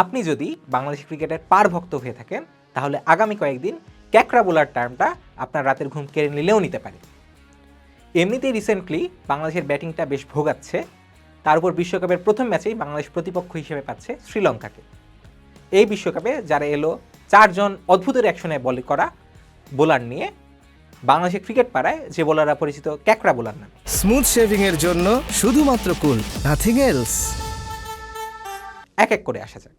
আপনি যদি বাংলাদেশ ক্রিকেটের পার ভক্ত হয়ে থাকেন, তাহলে আগামী কয়েকদিন ক্যাকরা বোলার টার্মটা আপনার রাতের ঘুম কেড়ে নিলেও নিতে পারে। এমনিতেই রিসেন্টলি বাংলাদেশের ব্যাটিংটা বেশ ভোগাচ্ছে। তার উপর বিশ্বকাপের প্রথম ম্যাচেই বাংলাদেশ প্রতিপক্ষ হিসেবে পাচ্ছে শ্রীলঙ্কাকে। এই বিশ্বকাপে যারা এলো, চারজন অদ্ভুতের অ্যাকশনে বল করা বোলার নিয়ে বাংলাদেশের ক্রিকেট পাড়ায় যে বোলাররা পরিচিত ক্যাকরা বোলার নামে। স্মুথ শেভিং এর জন্য শুধুমাত্র কুল নাথিং এলস এক এক করে আসা যাক।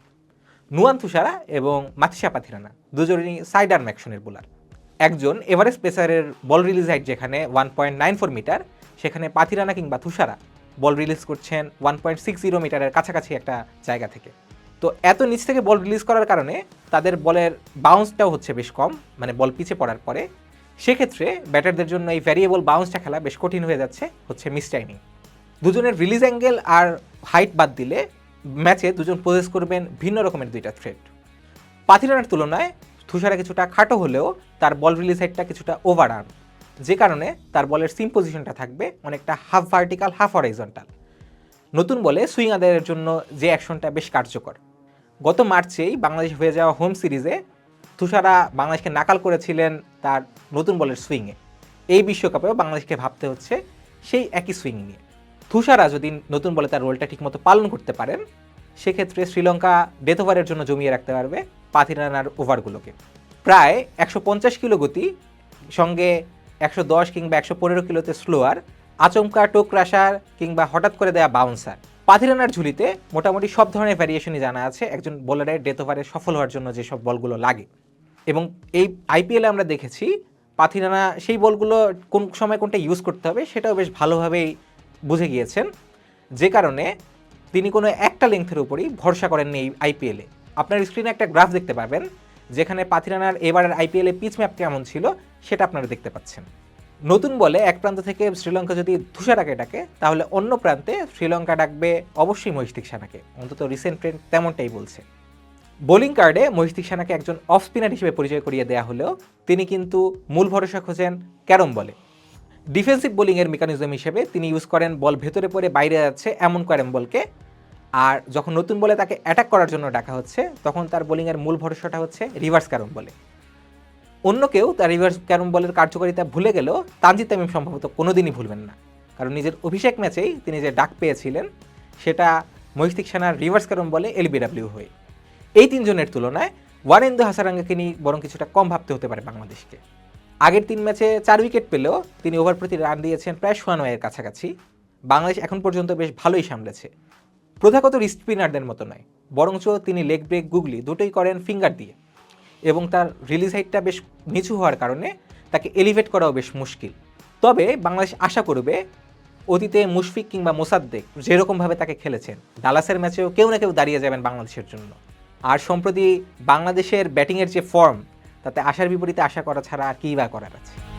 নুয়ান তুষারা এবং মাথিসা পাথিরানা দুজনই সাইড সাইডার ম্যাকশনের বোলার। একজন এভারেস্ট পেসারের বল রিলিজ হাইট যেখানে one point nine four metre, সেখানে পাথিরানা কিংবা তুষারা বল রিলিজ করছেন ওয়ান পয়েন্ট সিক্স জিরো মিটারের কাছাকাছি একটা জায়গা থেকে। তো এত নিচ থেকে বল রিলিজ করার কারণে তাদের বলের বাউন্সটাও হচ্ছে বেশ কম মানে বল পিছে পড়ার পরে। সেক্ষেত্রে ব্যাটারদের জন্য এই ভ্যারিয়েবল বাউন্সটা খেলা বেশ কঠিন হয়ে যাচ্ছে, হচ্ছে মিস মিসটাইমিং দুজনের রিলিজ অ্যাঙ্গেল আর হাইট বাদ দিলে ম্যাচে দুজন পজেস করবেন ভিন্ন রকমের দুইটা থ্রেড পাথিরানের তুলনায় তুষারা কিছুটা খাটো হলেও তার বল রিলিজ হাইটটা কিছুটা ওভার আর্ম যে কারণে তার বলের সিম পজিশনটা থাকবে অনেকটা হাফ ভার্টিক্যাল হাফ হরাইজন্টাল নতুন বলে সুইং আদায়ের জন্য যে অ্যাকশনটা বেশ কার্যকর। গত মার্চেই বাংলাদেশ হয়ে যাওয়া হোম সিরিজে তুষারা বাংলাদেশকে নাকাল করেছিলেন তার নতুন বলের সুইংয়ে এই বিশ্বকাপেও বাংলাদেশকে ভাবতে হচ্ছে সেই একই সুইং নিয়ে। তুষারা যদি নতুন বলে তার রোলটা ঠিকমতো পালন করতে পারেন, সেক্ষেত্রে শ্রীলঙ্কা ডেথ ওভারের জন্য জমিয়ে রাখতে পারবে পাথিরানার ওভারগুলোকে। প্রায় একশো পঞ্চাশ কিলো গতি, সঙ্গে একশো দশ কিংবা একশো পনেরো কিলোতে স্লোয়ার আচমকা টোক রাশার কিংবা হঠাৎ করে দেয়া বাউন্সার পাথিরানার ঝুলিতে মোটামুটি সব ধরনের ভ্যারিয়েশনই জানা আছে, একজন বোলারের ডেথ ওভারে সফল হওয়ার জন্য যেসব বলগুলো লাগে। এবং এই আইপিএলে আমরা দেখেছি পাথিরানা সেই বলগুলো কোন সময় কোনটা ইউজ করতে হবে, সেটাও বেশ ভালোভাবেই বুঝে গিয়েছেন, যে কারণে তিনি কোনো একটা লেংথের উপরই ভরসা করেননি এই আইপিএলে আপনার স্ক্রিনে একটা গ্রাফ দেখতে পাবেন যেখানে পাথিরানার এবারের আইপিএলে পিচ ম্যাপ কেমন ছিল, সেটা আপনারা দেখতে পাচ্ছেন। নতুন বলে এক প্রান্ত থেকে শ্রীলঙ্কা যদি তুষারাকে ডাকে ডাকে তাহলে অন্য প্রান্তে শ্রীলঙ্কা ডাকবে অবশ্যই মহিস্তিক সেনাকে। অন্তত রিসেন্ট ট্রেন্ড তেমনটাই বলছে। বোলিং কার্ডে মহিস্তিক সেনাকে একজন অফ স্পিনার হিসেবে পরিচয় করিয়ে দেওয়া হলেও তিনি কিন্তু মূল ভরসা খোঁজেন ক্যারম বলে। ডিফেন্সিভ বোলিংয়ের মেকানিজম হিসেবে তিনি ইউজ করেন বল ভেতরে পড়ে, বাইরে যাচ্ছে এমন ক্যারম বলকে। আর যখন নতুন বলে তাকে অ্যাটাক করার জন্য ডাকা হচ্ছে, তখন তার বোলিংয়ের মূল ভরসাটা হচ্ছে রিভার্স ক্যারম বলে। অন্য কেউ তার রিভার্স ক্যারম বলের কার্যকারিতা ভুলে গেলেও তানজিদ তামিম সম্ভবত কোনোদিনই ভুলবেন না। কারণ নিজের অভিষেক ম্যাচেই তিনি যে ডাক পেয়েছিলেন, সেটা মহিস্তিক সেনার রিভার্স ক্যারম বলে এলবিডাব্লিউ হয়ে। এই তিনজনের তুলনায় ওয়ারেন্দ্র হাসারাঙ্গাকে নিয়ে বরং কিছুটা কম ভাবতে হতে পারে বাংলাদেশকে। আগের তিন ম্যাচে চার উইকেট পেলেও তিনি ওভার প্রতি রান দিয়েছেন প্রায় সোয়ানয়ের কাছাকাছি। বাংলাদেশ এখন পর্যন্ত বেশ ভালোই সামলেছে। প্রথাগত স্পিনারদের মতো নয়, বরঞ্চ তিনি লেগ ব্রেক গুগলি দুটোই করেন ফিঙ্গার দিয়ে এবং তার রিলিজ হাইটটা বেশ নিচু হওয়ার কারণে তাকে এলিভেট করাও বেশ মুশকিল। তবে বাংলাদেশ আশা করবে অতীতে মুশফিক কিংবা মোসাদ্দেক যেরকমভাবে তাকে খেলেছেন, ডালাসের ম্যাচেও কেউ না কেউ দাঁড়িয়ে যাবেন বাংলাদেশের জন্য। আর সম্প্রতি বাংলাদেশের ব্যাটিংয়ের যে ফর্ম তাতে আশার বিপরীতে আশা করা ছাড়া আর কী বা করার আছে